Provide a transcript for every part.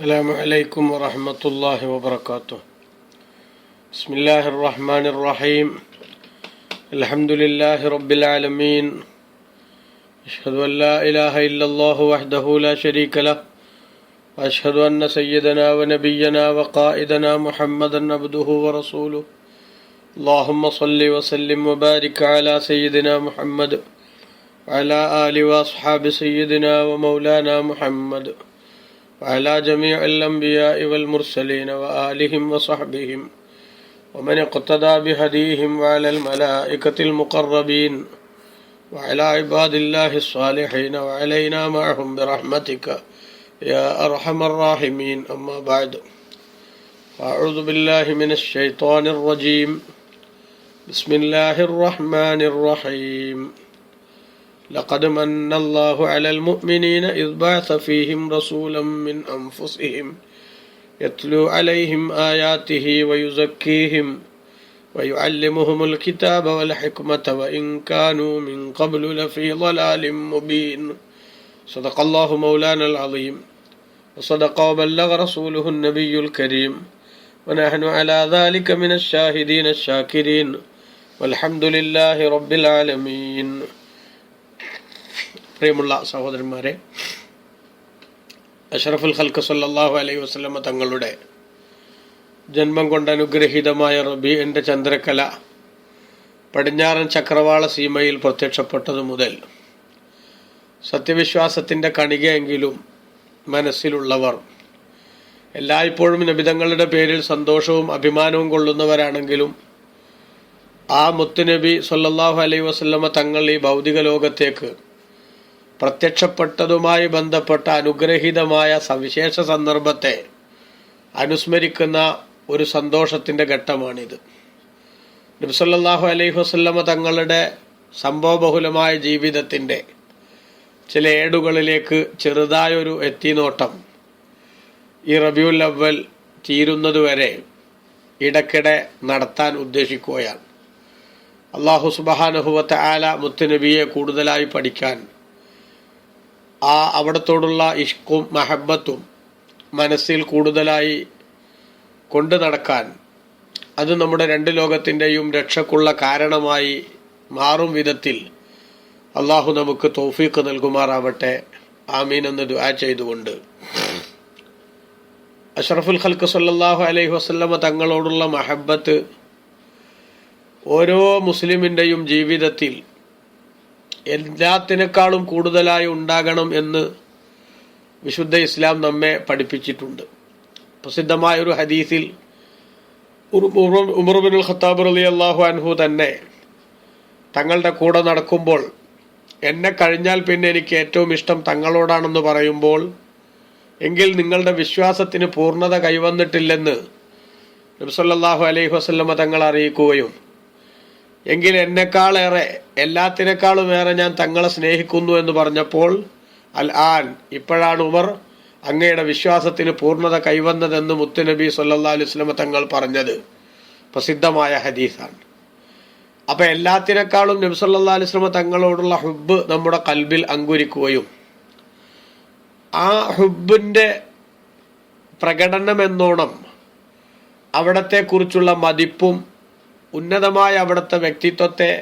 السلام عليكم ورحمة الله وبركاته. بسم الله الرحمن الرحيم. الحمد لله رب العالمين. أشهد أن لا إله إلا الله وحده لا شريك له. وأشهد أن سيدنا ونبينا وقائدنا محمدا عبده ورسوله. اللهم صل وسلم وبارك على سيدنا محمد. وعلى آل وأصحاب سيدنا ومولانا محمد. وعلى جميع الأنبياء والمرسلين وآلهم وصحبهم ومن اقتدى بهديهم وعلى الملائكة المقربين وعلى عباد الله الصالحين وعلينا معهم برحمتك يا أرحم الراحمين. أما بعد أعوذ بالله من الشيطان الرجيم. بسم الله الرحمن الرحيم. لقد من الله على المؤمنين إذ بعث فيهم رسولا من أنفسهم يتلو عليهم آياته ويزكيهم ويعلمهم الكتاب والحكمة وإن كانوا من قبل لفي ضلال مبين. صدق الله مولانا العظيم. وصدق وبلغ رسوله النبي الكريم. ونحن على ذلك من الشاهدين الشاكرين. والحمد لله رب العالمين. പ്രിയമുള്ള സഹോദരന്മാരെ അഷറഫുൽ ഖൽക്ക് സല്ലാഹു അലൈഹി വസ്ലമ തങ്ങളുടെ ജന്മം കൊണ്ട് അനുഗ്രഹീതമായ റബീന്റെ ചന്ദ്രകല പടിഞ്ഞാറൻ ചക്രവാള സീമയിൽ പ്രത്യക്ഷപ്പെട്ടതു മുതൽ സത്യവിശ്വാസത്തിന്റെ കണികയെങ്കിലും മനസ്സിലുള്ളവർ എല്ലായ്പ്പോഴും നബിതങ്ങളുടെ പേരിൽ സന്തോഷവും അഭിമാനവും കൊള്ളുന്നവരാണെങ്കിലും ആ മുത്തുനബി സല്ലാഹു അലൈഹി വസ്ലമ തങ്ങൾ ഈ ഭൗതിക ലോകത്തേക്ക് പ്രത്യക്ഷപ്പെട്ടതുമായി ബന്ധപ്പെട്ട അനുഗ്രഹീതമായ സവിശേഷ സന്ദർഭത്തെ അനുസ്മരിക്കുന്ന ഒരു സന്തോഷത്തിന്റെ ഘട്ടമാണിത്. നബ്സല്ലാഹു അലൈഹി വസ്ല്ലമ തങ്ങളുടെ സംഭവബഹുലമായ ജീവിതത്തിന്റെ ചില ഏടുകളിലേക്ക് ചെറുതായൊരു എത്തിനോട്ടം ഈ റബിയുൽ അവൽ തീരുന്നതുവരെ ഇടയ്ക്കിടെ നടത്താൻ ഉദ്ദേശിക്കുകയാണ്. അള്ളാഹു സുബഹാനഹുവത്തെ ആല മുത്തുനബിയെ കൂടുതലായി പഠിക്കാൻ ആ അവിടത്തോടുള്ള ഇഷ്കും മഹബത്തും മനസ്സിൽ കൂടുതലായി കൊണ്ടു നടക്കാൻ അത് നമ്മുടെ രണ്ട് ലോകത്തിന്റെയും രക്ഷക്കുള്ള കാരണമായി മാറും വിധത്തിൽ അള്ളാഹു നമുക്ക് തോഫീക്ക് നൽകുമാറാവട്ടെ. ആമീൻ എന്ന് ദുആ ചെയ്തുകൊണ്ട്. അഷറഫുൽ ഖൽക്ക് സല്ലാഹു അലൈഹി വസ്ലമ തങ്ങളോടുള്ള മഹബത്ത് ഓരോ മുസ്ലിമിന്റെയും ജീവിതത്തിൽ എല്ലാത്തിനേക്കാളും കൂടുതലായി ഉണ്ടാകണം എന്ന് വിശുദ്ധ ഇസ്ലാം നമ്മെ പഠിപ്പിച്ചിട്ടുണ്ട്. പ്രസിദ്ധമായ ഒരു ഹദീസിൽ ഉമർബിനുൽ ഖത്താബ് അലി അള്ളാഹു അൻഹു തന്നെ തങ്ങളുടെ കൂടെ നടക്കുമ്പോൾ എന്നെ കഴിഞ്ഞാൽ പിന്നെ എനിക്ക് ഏറ്റവും ഇഷ്ടം തങ്ങളോടാണെന്ന് പറയുമ്പോൾ എങ്കിൽ നിങ്ങളുടെ വിശ്വാസത്തിന് പൂർണത കൈവന്നിട്ടില്ലെന്ന് നബ്സല്ലാഹു അലൈഹി വസ്ലമ തങ്ങൾ അറിയിക്കുകയും എങ്കിൽ എന്നെക്കാളേറെ എല്ലാത്തിനേക്കാളും ഏറെ ഞാൻ തങ്ങളെ സ്നേഹിക്കുന്നു എന്ന് പറഞ്ഞപ്പോൾ അൽ ആൻ ഇപ്പോഴാണ് ഉമർ അങ്ങയുടെ വിശ്വാസത്തിന് പൂർണത കൈവന്നതെന്ന് മുത്തുനബി സല്ലാ അലുസ്ലമ തങ്ങൾ പറഞ്ഞത്. പ്രസിദ്ധമായ ഹദീസാണ്. അപ്പം എല്ലാത്തിനേക്കാളും നബി സല്ലാ അലുസ്ലമ തങ്ങളോടുള്ള ഹുബ് നമ്മുടെ കൽബിൽ അങ്കുരിക്കുകയും ആ ഹുബിന്റെ പ്രകടനമെന്നോണം അവിടത്തെക്കുറിച്ചുള്ള മതിപ്പും ഉന്നതമായ അവിടുത്തെ വ്യക്തിത്വത്തെ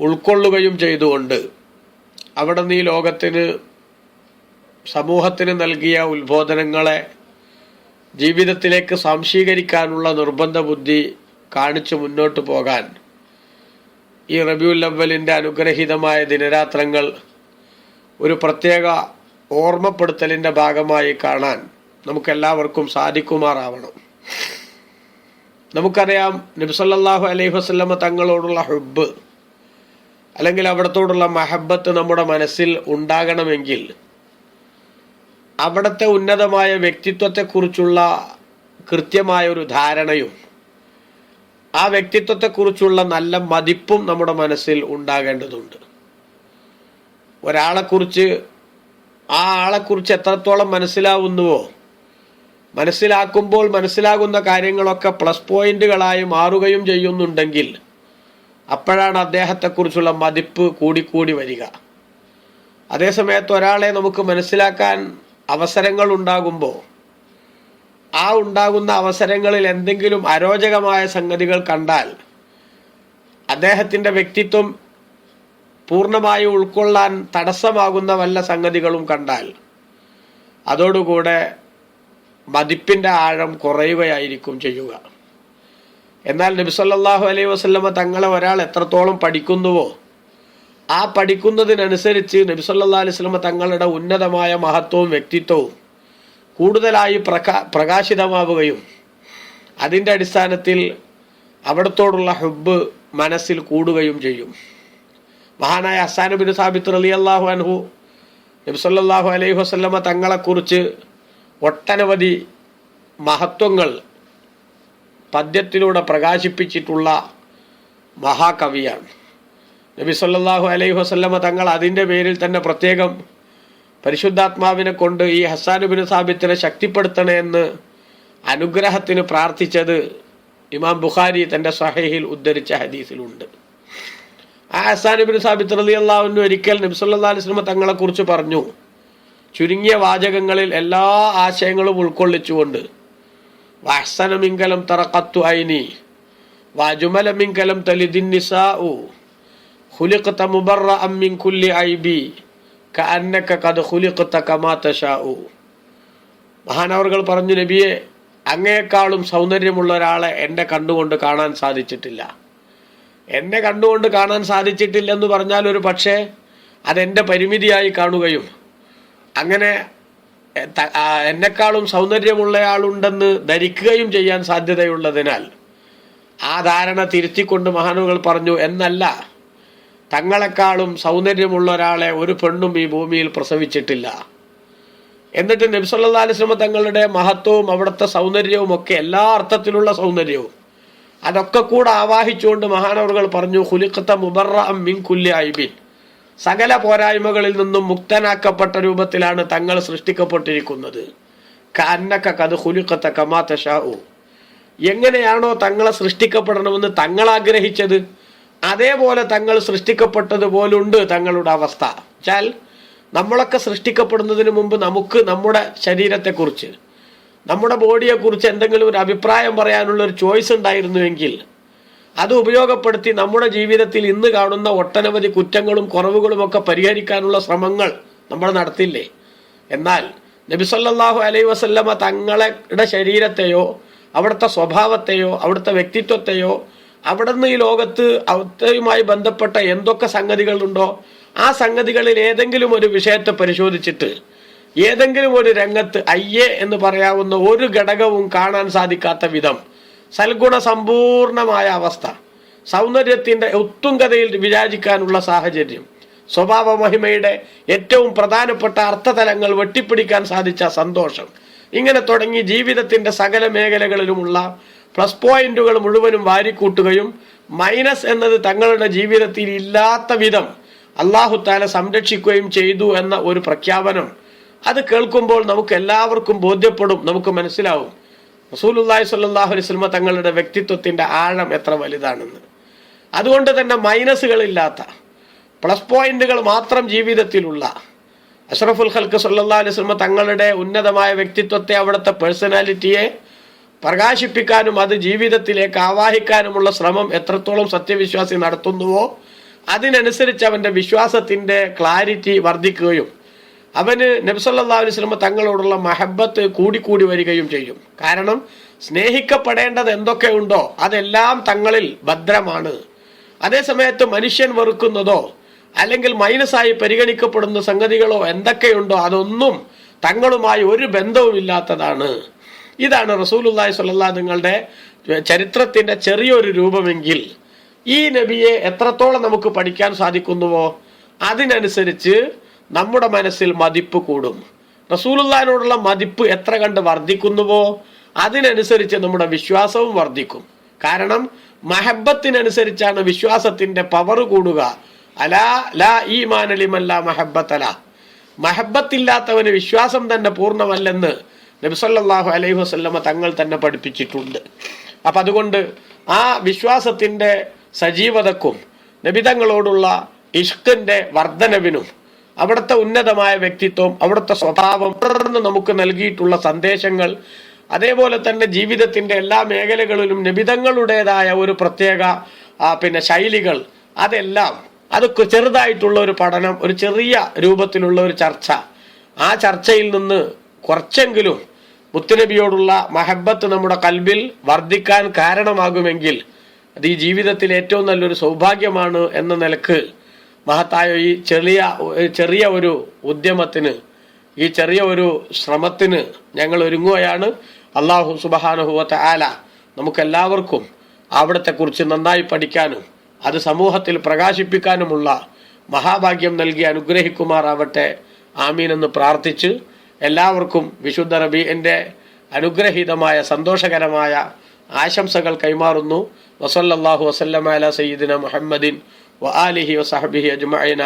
ഉൾക്കൊള്ളുകയും ചെയ്തുകൊണ്ട് അവിടെ നീ ലോകത്തിന് സമൂഹത്തിന് നൽകിയ ഉത്ബോധനങ്ങളെ ജീവിതത്തിലേക്ക് സംശീകരിക്കാനുള്ള നിർബന്ധ ബുദ്ധി കാണിച്ചു മുന്നോട്ട് പോകാൻ ഈ റബിയുൽ അനുഗ്രഹീതമായ ദിനരാത്രങ്ങൾ ഒരു പ്രത്യേക ഓർമ്മപ്പെടുത്തലിന്റെ ഭാഗമായി കാണാൻ നമുക്കെല്ലാവർക്കും സാധിക്കുമാറാവണം. നമുക്കറിയാം നബ്സല്ലാഹു അലൈഹി വസ്ലമ തങ്ങളോടുള്ള ഹുബ് അല്ലെങ്കിൽ അവിടത്തോടുള്ള മഹബത്ത് നമ്മുടെ മനസ്സിൽ ഉണ്ടാകണമെങ്കിൽ അവിടുത്തെ ഉന്നതമായ വ്യക്തിത്വത്തെക്കുറിച്ചുള്ള കൃത്യമായ ഒരു ധാരണയും ആ വ്യക്തിത്വത്തെക്കുറിച്ചുള്ള നല്ല മതിപ്പും നമ്മുടെ മനസ്സിൽ ഉണ്ടാകേണ്ടതുണ്ട്. ഒരാളെക്കുറിച്ച് ആ ആളെക്കുറിച്ച് എത്രത്തോളം മനസ്സിലാവുന്നുവോ മനസ്സിലാക്കുമ്പോൾ മനസ്സിലാകുന്ന കാര്യങ്ങളൊക്കെ പ്ലസ് പോയിന്റുകളായി മാറുകയും ചെയ്യുന്നുണ്ടെങ്കിൽ അപ്പോഴാണ് അദ്ദേഹത്തെക്കുറിച്ചുള്ള മതിപ്പ് കൂടിക്കൂടി വരിക. അതേസമയത്ത് ഒരാളെ നമുക്ക് മനസ്സിലാക്കാൻ അവസരങ്ങൾ ഉണ്ടാകുമ്പോൾ ആ ഉണ്ടാകുന്ന അവസരങ്ങളിൽ എന്തെങ്കിലും അരോചകമായ സംഗതികൾ കണ്ടാൽ അദ്ദേഹത്തിന്റെ വ്യക്തിത്വം പൂർണമായി ഉൾക്കൊള്ളാൻ തടസ്സമാകുന്ന വല്ല സംഗതികളും കണ്ടാൽ അതോടുകൂടെ മതിപ്പിന്റെ ആഴം കുറയുകയായിരിക്കും ചെയ്യുക. എന്നാൽ നബിസല്ലാഹു അലൈഹി വസ്ലമ തങ്ങളെ ഒരാൾ എത്രത്തോളം പഠിക്കുന്നുവോ ആ പഠിക്കുന്നതിനനുസരിച്ച് നബിസല്ലാ അലൈഹി സ്വലമ തങ്ങളുടെ ഉന്നതമായ മഹത്വവും വ്യക്തിത്വവും കൂടുതലായി പ്രകാ പ്രകാശിതമാവുകയും അതിന്റെ അടിസ്ഥാനത്തിൽ അവിടത്തോടുള്ള ഹുബ് മനസ്സിൽ കൂടുകയും ചെയ്യും. മഹാനായ ഹസാനുബിൻ സാബിത്ത് അലി അള്ളാഹു അൻഹു നബിസല്ലാഹു അലൈഹി വസ്ലമ തങ്ങളെക്കുറിച്ച് ഒട്ടനവധി മഹത്വങ്ങൾ പദ്യത്തിലൂടെ പ്രകാശിപ്പിച്ചിട്ടുള്ള മഹാകവിയാണ്. നബി സല്ലാഹു അലൈഹി വസല്ലമ തങ്ങൾ അതിന്റെ പേരിൽ തന്നെ പ്രത്യേകം പരിശുദ്ധാത്മാവിനെ കൊണ്ട് ഈ ഹസാനുബിന് സാബിത്തിനെ ശക്തിപ്പെടുത്തണേ എന്ന് അനുഗ്രഹത്തിന് പ്രാർത്ഥിച്ചത് ഇമാം ബുഖാരി തന്റെ സഹേഹിൽ ഉദ്ധരിച്ച ഹദീസിലുണ്ട്. ആ ഹസാനുബിന് സാബിത്ത് റലി അള്ളാഹുവിന് ഒരിക്കൽ നബി അലിസ്ലമ തങ്ങളെക്കുറിച്ച് പറഞ്ഞു ചുരുങ്ങിയ വാചകങ്ങളിൽ എല്ലാ ആശയങ്ങളും ഉൾക്കൊള്ളിച്ചുകൊണ്ട് വാസനമിങ്കലം തറക്കത്തു ഐനി വാജുമലമിങ്കലം തലിദിൻ നിസാഉ ഖുലിഖത മുബറഅം മിൻ കുല്ലി ഐബി കഅന്നക ഖദ് ഖുലിഖത കമാ തശാഉ. മഹാനവർകൾ പറഞ്ഞു നബിയെ അങ്ങേക്കാളും സൗന്ദര്യമുള്ള ഒരാളെ എന്നെ കണ്ടുകൊണ്ട് കാണാൻ സാധിച്ചിട്ടില്ല. എന്നെ കണ്ടുകൊണ്ട് കാണാൻ സാധിച്ചിട്ടില്ലെന്ന് പറഞ്ഞാൽ ഒരു പക്ഷേ അതെന്റെ പരിമിതിയായി കാണുകയും അങ്ങനെ എന്നെക്കാളും സൗന്ദര്യമുള്ളയാളുണ്ടെന്ന് ധരിക്കുകയും ചെയ്യാൻ സാധ്യതയുള്ളതിനാൽ ആ ധാരണ തിരുത്തിക്കൊണ്ട് മഹാനുകൾ പറഞ്ഞു എന്നല്ല തങ്ങളെക്കാളും സൗന്ദര്യമുള്ള ഒരാളെ ഒരു പെണ്ണും ഈ ഭൂമിയിൽ പ്രസവിച്ചിട്ടില്ല. എന്നിട്ട് നബ്സല്ലാ അലിസ്ലമ തങ്ങളുടെ മഹത്വവും അവിടുത്തെ സൗന്ദര്യവും ഒക്കെ എല്ലാ അർത്ഥത്തിലുള്ള സൗന്ദര്യവും അതൊക്കെ കൂടെ ആവാഹിച്ചുകൊണ്ട് മഹാനവറുകൾ പറഞ്ഞു ഹുലിഖത്ത മുബറ മിൻ കുല്യ ഐബിൻ സകല പോരായ്മകളിൽ നിന്നും മുക്തനാക്കപ്പെട്ട രൂപത്തിലാണ് തങ്ങൾ സൃഷ്ടിക്കപ്പെട്ടിരിക്കുന്നത്. കന്നക്ക കമാത്ത ഷാഉ എങ്ങനെയാണോ തങ്ങളെ സൃഷ്ടിക്കപ്പെടണമെന്ന് തങ്ങൾ ആഗ്രഹിച്ചത് അതേപോലെ തങ്ങൾ സൃഷ്ടിക്കപ്പെട്ടതുപോലുണ്ട് തങ്ങളുടെ അവസ്ഥ. വെച്ചാൽ നമ്മളൊക്കെ സൃഷ്ടിക്കപ്പെടുന്നതിന് മുമ്പ് നമുക്ക് നമ്മുടെ ശരീരത്തെക്കുറിച്ച് നമ്മുടെ ബോഡിയെക്കുറിച്ച് എന്തെങ്കിലും ഒരു അഭിപ്രായം പറയാനുള്ള ഒരു ചോയ്സ് ഉണ്ടായിരുന്നുവെങ്കിൽ അത് ഉപയോഗപ്പെടുത്തി നമ്മുടെ ജീവിതത്തിൽ ഇന്ന് കാണുന്ന ഒട്ടനവധി കുറ്റങ്ങളും കുറവുകളും ഒക്കെ പരിഹരിക്കാനുള്ള ശ്രമങ്ങൾ നമ്മൾ നടത്തില്ലേ? എന്നാൽ നബിസല്ലാഹു അലൈ വസല്ലമ തങ്ങളുടെ ശരീരത്തെയോ അവിടുത്തെ സ്വഭാവത്തെയോ അവിടുത്തെ വ്യക്തിത്വത്തെയോ അവിടുന്ന് ഈ ലോകത്ത് അവിടുത്തെയുമായി ബന്ധപ്പെട്ട എന്തൊക്കെ സംഗതികളുണ്ടോ ആ സംഗതികളിൽ ഏതെങ്കിലും ഒരു വിഷയത്തെ പരിശോധിച്ചിട്ട് ഏതെങ്കിലും ഒരു രംഗത്ത് അയ്യേ എന്ന് പറയാവുന്ന ഒരു ഘടകവും കാണാൻ സാധിക്കാത്ത വിധം സൽഗുണ സമ്പൂർണമായ അവസ്ഥ. സൗന്ദര്യത്തിന്റെ ഉത്തുംഗതയിൽ വിരാജിക്കാനുള്ള സാഹചര്യം. സ്വഭാവ മഹിമയുടെ ഏറ്റവും പ്രധാനപ്പെട്ട അർത്ഥതലങ്ങൾ വെട്ടിപ്പിടിക്കാൻ സാധിച്ച സന്തോഷം. ഇങ്ങനെ തുടങ്ങി ജീവിതത്തിന്റെ സകല മേഖലകളിലുമുള്ള പ്ലസ് പോയിന്റുകൾ മുഴുവനും വാരിക്കൂട്ടുകയും മൈനസ് എന്നത് തങ്ങളുടെ ജീവിതത്തിൽ ഇല്ലാത്ത വിധം അള്ളാഹുത്താല സംരക്ഷിക്കുകയും ചെയ്തു എന്ന ഒരു പ്രഖ്യാപനം. അത് കേൾക്കുമ്പോൾ നമുക്ക് എല്ലാവർക്കും ബോധ്യപ്പെടും നമുക്ക് മനസ്സിലാവും. റസൂലുല്ലാഹി സ്വല്ലല്ലാഹു അലൈഹി വസല്ലം തങ്ങളുടെ വ്യക്തിത്വത്തിന്റെ ആഴം എത്ര വലുതാണെന്ന്. അതുകൊണ്ട് തന്നെ മൈനസുകളില്ലാത്ത പ്ലസ് പോയിന്റുകൾ മാത്രം ജീവിതത്തിലുള്ള അഷ്റഫുൽ ഖൽക്ക് അലൈഹി വസല്ലം തങ്ങളുടെ ഉന്നതമായ വ്യക്തിത്വത്തെ അവിടുത്തെ പേഴ്സണാലിറ്റിയെ പ്രകാശിപ്പിക്കാനും അത് ജീവിതത്തിലേക്ക് ആവാഹിക്കാനുമുള്ള ശ്രമം എത്രത്തോളം സത്യവിശ്വാസി നടത്തുന്നുവോ അതിനനുസരിച്ച് അവന്റെ വിശ്വാസത്തിന്റെ ക്ലാരിറ്റി വർദ്ധിക്കുകയും അവന് നബ്സല്ലാ അലൈഹി സ്വലമ തങ്ങളോടുള്ള മഹബത്ത് കൂടിക്കൂടി വരികയും ചെയ്യും. കാരണം സ്നേഹിക്കപ്പെടേണ്ടത് എന്തൊക്കെ ഉണ്ടോ അതെല്ലാം തങ്ങളിൽ ഭദ്രമാണ്. അതേസമയത്ത് മനുഷ്യൻ വെറുക്കുന്നതോ അല്ലെങ്കിൽ മൈനസായി പരിഗണിക്കപ്പെടുന്ന സംഗതികളോ എന്തൊക്കെയുണ്ടോ അതൊന്നും തങ്ങളുമായി ഒരു ബന്ധവുമില്ലാത്തതാണ്. ഇതാണ് റസൂലുല്ലാഹി സ്വല്ലല്ലാഹു നിങ്ങളുടെ ചരിത്രത്തിന്റെ ചെറിയൊരു രൂപമെങ്കിൽ ഈ നബിയെ എത്രത്തോളം നമുക്ക് പഠിക്കാൻ സാധിക്കുന്നുവോ? അതിനനുസരിച്ച് നമ്മുടെ മനസ്സിൽ മതിപ്പ് കൂടും. റസൂലുള്ളാഹിനോടുള്ള മതിപ്പ് എത്ര കണ്ട് വർദ്ധിക്കുന്നുവോ അതിനനുസരിച്ച് നമ്മുടെ വിശ്വാസവും വർദ്ധിക്കും. കാരണം മഹബത്തിനനുസരിച്ചാണ് വിശ്വാസത്തിന്റെ പവർ കൂടുക. അലാ ലാ ഈമാൻ മാനലിമല്ല മഹബത്തല മഹബത്തില്ലാത്തവന് വിശ്വാസം തന്നെ പൂർണമല്ലെന്ന് നബിസല്ലാഹു അലൈഹി വസല്ലമ തങ്ങൾ തന്നെ പഠിപ്പിച്ചിട്ടുണ്ട്. അപ്പം അതുകൊണ്ട് ആ വിശ്വാസത്തിന്റെ സജീവതക്കും നബിതങ്ങളോടുള്ള ഇഷ്കിന്റെ വർധനവിനും അവിടുത്തെ ഉന്നതമായ വ്യക്തിത്വം അവിടുത്തെ സ്വഭാവം തുടർന്ന് നമുക്ക് നൽകിയിട്ടുള്ള സന്ദേശങ്ങൾ അതേപോലെ തന്നെ ജീവിതത്തിന്റെ എല്ലാ മേഖലകളിലും നിബിതങ്ങളുടേതായ ഒരു പ്രത്യേക പിന്നെ ശൈലികൾ അതെല്ലാം അത് ചെറുതായിട്ടുള്ള ഒരു പഠനം ഒരു ചെറിയ രൂപത്തിലുള്ള ഒരു ചർച്ച. ആ ചർച്ചയിൽ നിന്ന് കുറച്ചെങ്കിലും മുത്തുനബിയോടുള്ള മഹബത്ത് നമ്മുടെ കൽബിൽ വർദ്ധിക്കാൻ കാരണമാകുമെങ്കിൽ അത് ഈ ജീവിതത്തിൽ ഏറ്റവും നല്ലൊരു സൗഭാഗ്യമാണ് എന്ന നിലയ്ക്ക് മഹത്തായ ഈ ചെറിയ ചെറിയ ഒരു ഉദ്യമത്തിന് ഈ ചെറിയ ഒരു ശ്രമത്തിന് ഞങ്ങൾ ഒരുങ്ങുകയാണ്. അള്ളാഹു സുബഹാനുഭവത്തെ ആല നമുക്കെല്ലാവർക്കും അവിടത്തെ കുറിച്ച് നന്നായി പഠിക്കാനും അത് സമൂഹത്തിൽ പ്രകാശിപ്പിക്കാനുമുള്ള മഹാഭാഗ്യം നൽകി അനുഗ്രഹിക്കുമാറാവട്ടെ. ആമീൻ എന്ന് പ്രാർത്ഥിച്ച് എല്ലാവർക്കും വിശുദ്ധ റബീന്റെ അനുഗ്രഹീതമായ സന്തോഷകരമായ ആശംസകൾ കൈമാറുന്നു. വസല്ലാഹു വസല്ലമ അല സയ്യിദിന മുഹമ്മദിൻ وآله وصحبه أجمعين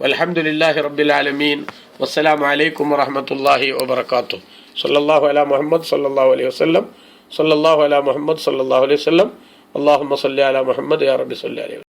والحمد لله رب العالمين والسلام عليكم ورحمة الله وبركاته صلى الله على محمد صلى الله عليه وسلم صلى الله على محمد صلى الله عليه وسلم اللهم صل على محمد يا رب صل عليه وسلم